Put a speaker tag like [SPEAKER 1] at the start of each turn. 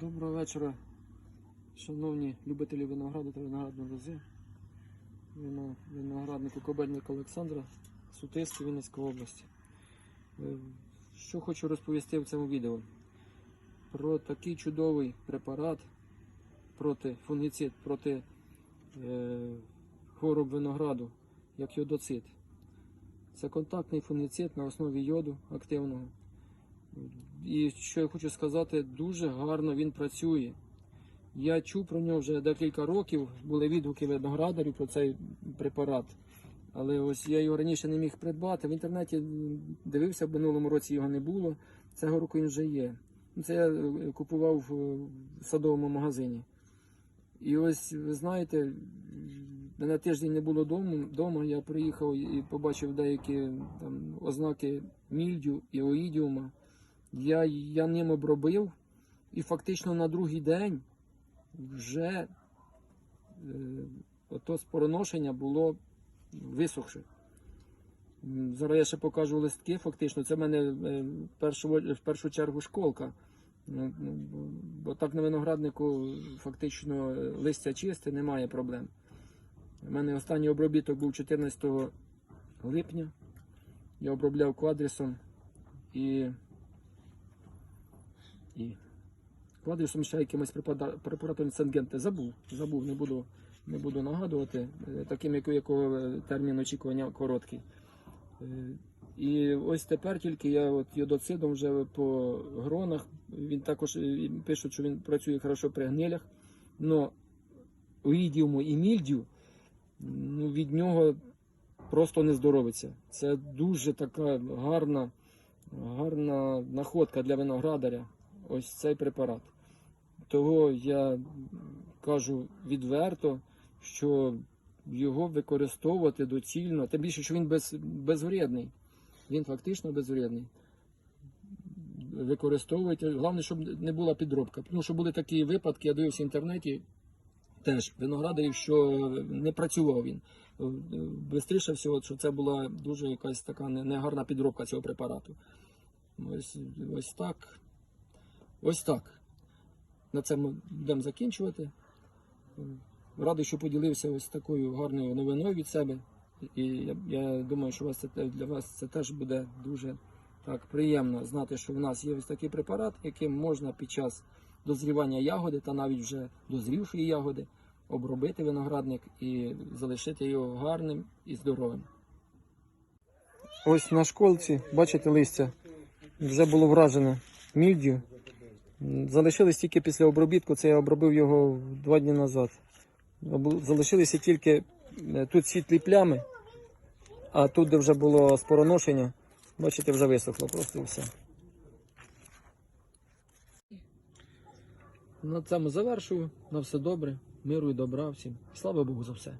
[SPEAKER 1] Доброго вечора, шановні любителі винограду та виноградної лози. Вино- Винограднику Кобельник Олександра, Сутиський, Вінницька області. Е, Що хочу розповісти в цьому відео? Про такий чудовий препарат проти фунгіцид, проти е, хвороб винограду, як йодоцит. Це контактний фунгіцид на основі йоду активного. І що я хочу сказати, дуже гарно він працює. Я чув про нього вже декілька років, були відгуки виноградарів про цей препарат. Але ось я його раніше не міг придбати. В інтернеті дивився, в минулому році його не було. Цього року він вже є. Ну, Це я е, купував в садовому магазині. І ось, ви знаєте, мене тиждень не було дому, дома, я приїхав і побачив деякі там, ознаки мільдю і оїдіума. Я, я ним обробив, і фактично на другий день вже е, ото спороношення було висохше. Зараз я ще покажу листки, фактично. Це в мене е, в першу, в першу чергу школка. Ну, ну, Бо так на винограднику фактично е, листя чисте, немає проблем. У мене останній обробіток був 14 липня. Я обробляв квадрісом і і кладеш ще якимось препаратом Сенгенте. Забув, забув, не буду, не буду нагадувати, е, таким, як- якого е, термін очікування короткий. Е, І ось тепер тільки я от йодоцидом вже по гронах. Він також пише, що він працює хорошо при гнилях. Но оїдіуму і мільдю ну, від нього просто не здоровиться. Це дуже така гарна, гарна находка для виноградаря. Ось цей препарат. Того я кажу відверто, що його використовувати доцільно, тим більше, що він без, безвредний. Він фактично безвредний. Використовуйте. Головне, щоб не була підробка. Тому що були такі випадки, я дивився в інтернеті, теж виноградарів, що не працював він. Бистріше всього, що це була дуже якась така негарна підробка цього препарату. Ось, ось так. Ось так. На це ми будемо закінчувати. Радий, що поділився ось такою гарною новиною від себе. І я, я думаю, що вас це, для вас це теж буде дуже так приємно знати, що в нас є ось такий препарат, яким можна під час дозрівання ягоди та навіть вже дозрівшої ягоди обробити виноградник і залишити його гарним і здоровим. Ось на школці, бачите листя, вже було вражене мільдю. Залишились тільки після обробітку, це я обробив його два дні назад. Залишилися тільки е, тут світлі плями, а тут, де вже було спороношення, бачите, вже висохло просто все. На цьому завершую. На все добре, миру і добра всім. Слава Богу за все.